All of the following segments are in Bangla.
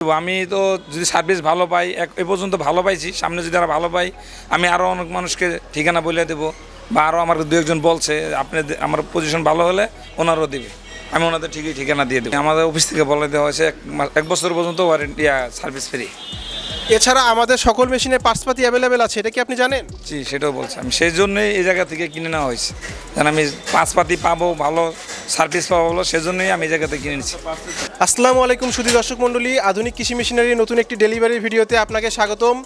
আমি তো যদি সার্ভিস ভালো পাই এ পর্যন্ত ভালো পাইছি সামনে যদি আরও ভালো পাই আমি আরও অনেক মানুষকে ঠিকানা বলে দেবো বা আরও আমার দু একজন বলছে আপনি আমার পজিশন ভালো হলে ওনারও দিবে। আমি ওনাদের ঠিকই ঠিকানা দিয়ে দেবো। আমাদের অফিস থেকে বলে দেওয়া হয়েছে এক এক বছর পর্যন্ত ওয়ারেন্টি সার্ভিস ফ্রি এছাড়া আমাদের সকল মেশিনে পার্টসপাতি অ্যাভেলেবেল আছে এটা কি আপনি জানেন? জি সেটাও বলছি। আমি সেই জন্যই এই জায়গা থেকে কিনে নেওয়া হয়েছে। যেন আমি পাঁচপাতি পাবো ভালো সার্ভিস পাবো ভালো সেজন্যই আমি এই জায়গা থেকে কিনে নিচ্ছি আসসালামু আলাইকুম সুধী দর্শক মণ্ডলী, আধুনিক কৃষি মেশিনারি নতুন একটি ডেলিভারি ভিডিওতে আপনাকে স্বাগতম।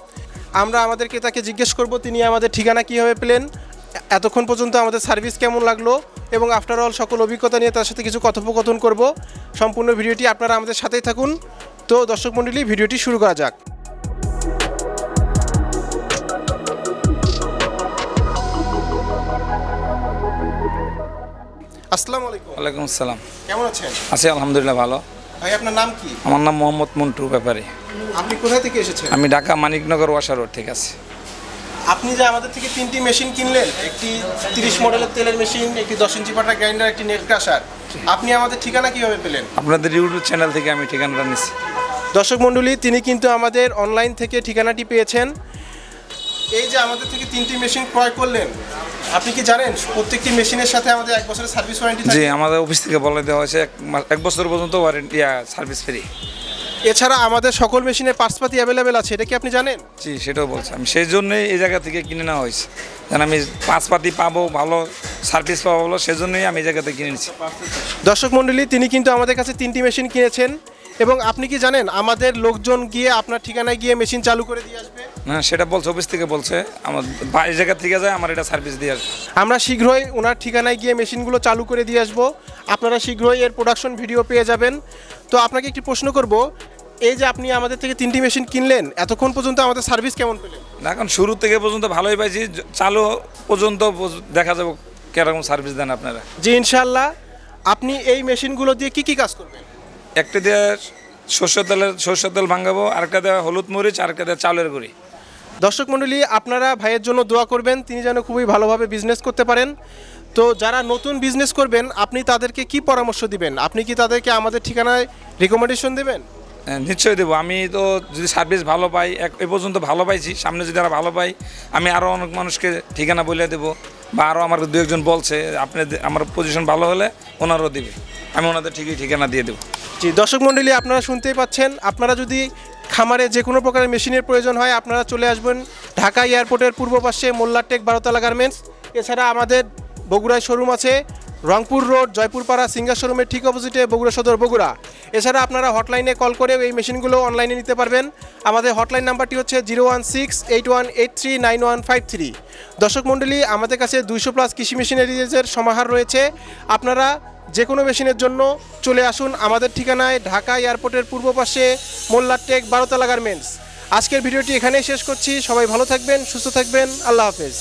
আমরা আমাদের ক্রেতাকে জিজ্ঞেস করব, তিনি আমাদের ঠিকানা কীভাবে পেলেন, এতক্ষণ পর্যন্ত আমাদের সার্ভিস কেমন লাগল, এবং আফটার অল সকল অভিজ্ঞতা নিয়ে তার সাথে কিছু কথোপকথন করব। সম্পূর্ণ ভিডিওটি আপনারা আমাদের সাথেই থাকুন। তো দর্শক মণ্ডলী, ভিডিওটি শুরু করা যাক। আসসালামু আলাইকুম। ওয়ালাইকুম আসসালাম। কেমন আছেন? আছি আলহামদুলিল্লাহ ভালো। ভাই আপনার নাম কি? আমার নাম মোহাম্মদ মন্টু ব্যাপারী। আপনি কোথা থেকে এসেছেন? আমি ঢাকা মানিকনগর ওয়াশা রোড থেকে আছি। আপনি যে আমাদের থেকে তিনটি মেশিন কিনলেন একটি তিরিশ মডেলের তেলের মেশিন একটি দশ ইঞ্চি পাটা গ্রাইন্ডার একটি নেট ক্রাশার আপনি আমাদের ঠিকানা কীভাবে পেলেন? আপনাদের ইউটিউব চ্যানেল থেকে আমি ঠিকানাটা নিচ্ছি দর্শক মণ্ডলী তিনি কিন্তু আমাদের অনলাইন থেকে ঠিকানাটি পেয়েছেন। এই যে আমাদের থেকে তিনটি মেশিন ক্রয় করলেন আপনি কি জানেন প্রত্যেকটি মেশিনের সাথে আমাদের এক বছরের সার্ভিস ওয়ারেন্টি জি আমাদের অফিস থেকে বলে দেওয়া হয়েছে এক বছর পর্যন্ত ওয়ারেন্টি সার্ভিস ফ্রি। এছাড়া আমাদের সকল মেশিনের পার্টসপাতি অ্যাভেলেবেল আছে এটা কি আপনি জানেন? জি সেটাও বলছি। আমি সেই জন্যই এই জায়গা থেকে কিনে নেওয়া হয়েছে। যেন আমি পাঁচপাতি পাবো ভালো সার্ভিস পাবো ভালো সেজন্যই আমি এই জায়গাতে থেকে কিনে নিচ্ছি দর্শক মণ্ডলী তিনি কিন্তু আমাদের কাছে তিনটি মেশিন কিনেছেন। এবং আপনি কি জানেন আমাদের লোকজন গিয়ে আপনার ঠিকানায় গিয়ে মেশিন চালু করে দিয়ে আসবে? না সেটা বলছে অফিস থেকে বলছে। আমার বা- এই জায়গা থেকে যায় আমার এটা সার্ভিস দিয়ে আসবে। আমরা শীঘ্রই ওনার ঠিকানায় গিয়ে মেশিনগুলো চালু করে দিয়ে আসব। আপনারা শীঘ্রই এর প্রোডাকশন ভিডিও পেয়ে যাবেন। তো আপনাকে একটি প্রশ্ন করব এই যে আপনি আমাদের থেকে তিনটি মেশিন কিনলেন এতক্ষণ পর্যন্ত আমাদের সার্ভিস কেমন পেলেন? এখন শুরু থেকে পর্যন্ত ভালোই পাইছি চালু পর্যন্ত দেখা যাবে কীরকম সার্ভিস দেন আপনারা। জি ইনশাল্লাহ আপনি এই মেশিনগুলো দিয়ে কি কি কাজ করবেন? একটা দেওয়া সর্ষের তেলের সর্ষের তেল ভাঙাবো আরেকটা দেওয়া হলুদ মরিচ আরেকটা দেওয়া চালের গুঁড়ি। দর্শক মণ্ডলী আপনারা ভাইয়ের জন্য দোয়া করবেন তিনি যেন খুবই ভালোভাবে বিজনেস করতে পারেন। তো যারা নতুন বিজনেস করবেন আপনি তাদেরকে কি পরামর্শ দিবেন? আপনি কি তাদেরকে আমাদের ঠিকানায় রিকমেন্ডেশন দেবেন? হ্যাঁ, নিশ্চয়ই দেবো। আমি তো যদি সার্ভিস ভালো পাই এক এ পর্যন্ত ভালো পাইছি। সামনে যদি আরও ভালো পাই আমি আরও অনেক মানুষকে ঠিকানা বলে দেবো বা আরও আমার দু একজন বলছে আপনি আমার পজিশন ভালো হলে ওনারও দেবে। আমি ওনাদের ঠিকই ঠিকানা দিয়ে দেবো। জি, দর্শক মণ্ডলী আপনারা শুনতেই পাচ্ছেন, আপনারা যদি খামারে যে কোনো প্রকারের মেশিনের প্রয়োজন হয়, আপনারা চলে আসবেন ঢাকা এয়ারপোর্টের পূর্ব পাশে মোল্লারটেক বারোতলা গার্মেন্টস। এছাড়া আমাদের বগুড়ায় শোরুম আছে, রংপুর রোড, জয়পুরপাড়া, সিঙ্গার শোরুমের ঠিক অপোজিটে বগুড়া সদর বগুড়া। এছাড়া আপনারা হটলাইনে কল করেও এই মেশিনগুলো অনলাইনে নিতে পারবেন। আমাদের হটলাইন নাম্বারটি হচ্ছে zero one six eight one eight three nine one five three. দর্শক মণ্ডলী আমাদের কাছে দুইশো প্লাস কৃষি মেশিনারিজের সমাহার রয়েছে। আপনারা যে কোনো মেশিনের জন্য চলে আসুন আমাদের ঠিকানায় ঢাকা এয়ারপোর্টের পূর্ব পাশে মোল্লারটেক বারোতলা গার্মেন্টস। আজকের ভিডিওটি এখানেই শেষ করছি। সবাই ভালো থাকবেন, সুস্থ থাকবেন। আল্লাহ হাফেজ।